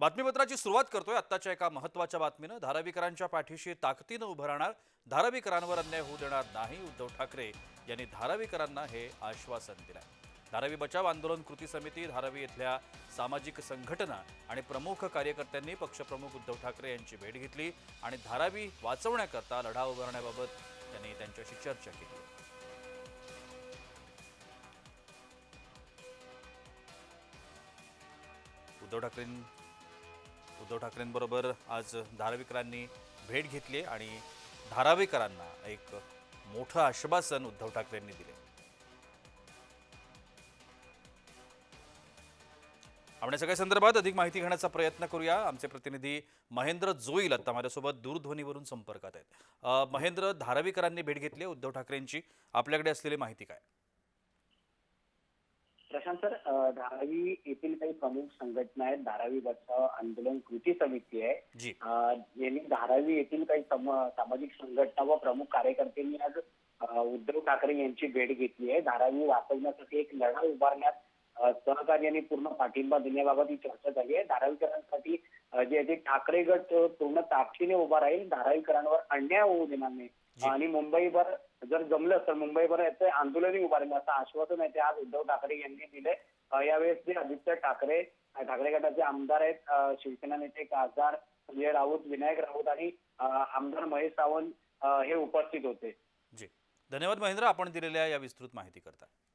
बातमीपत्राची सुरुवात करतोय आत्ताच्या एका महत्त्वाच्या बातमीनं. धारावीकरांच्या पाठीशी ताकदीनं उभं राहणार. धारावीकरांवर अन्याय होऊ देणार नाही उद्धव ठाकरे यांनी धारावीकरांना हे आश्वासन दिलं धारावी बचाव आंदोलन कृती समिती धारावी इथल्या सामाजिक संघटना आणि प्रमुख कार्यकर्त्यांनी पक्षप्रमुख उद्धव ठाकरे यांची भेट घेतली आणि धारावी वाचवण्याकरता लढा उभारण्याबाबत त्यांनी त्यांच्याशी चर्चा केली. उद्धव ठाकरें उद्धव ठाकरेंबरोबर आज धारावीकरांनी भेट घेतली आणि धारावीकरांना एक मोठं आश्वासन उद्धव ठाकरेंनी दिले. आपण सगळ्या संदर्भात अधिक माहिती घेण्याचा प्रयत्न करूया. आमचे प्रतिनिधी महेंद्र जोईल आता माझ्यासोबत दूरध्वनीवरून संपर्कात आहेत. महेंद्र धारावीकरांनी भेट घेतली उद्धव ठाकरेंची. आपल्याकडे असलेली माहिती काय? प्रशांत सर धारावी येथील काही प्रमुख संघटना आहेत. धारावी बचाव आंदोलन कृती समिती आहे. यांनी धारावी येथील काही सम- सामाजिक संघटना व प्रमुख कार्यकर्त्यांनी आज उद्धव ठाकरे यांची भेट घेतली आहे. धारावी वाचवण्यासाठी एक लढा उभारण्यात सहकार्याने पूर्ण पाठिंबा देण्याबाबत ही चर्चा झाली आहे. धारावीकरांसाठी जे आहे ते ठाकरे गट पूर्ण ताकदीने उभा राहील धारावीकरांवर अन्याय होऊ देणार नाही. आणि मुंबईभर जर जमलं तर मुंबईभर याचं आंदोलनही उभारेल. असं आश्वासन आहे ते आज उद्धव ठाकरे यांनी दिले. यावेळेस जे आदित्य ठाकरे ठाकरे गटाचे आमदार आहेत शिवसेना नेते खासदार संजय राऊत विनायक राऊत आणि आमदार महेश सावंत हे उपस्थित होते. जी. धन्यवाद महेंद्र आपण दिलेल्या या विस्तृत माहिती करता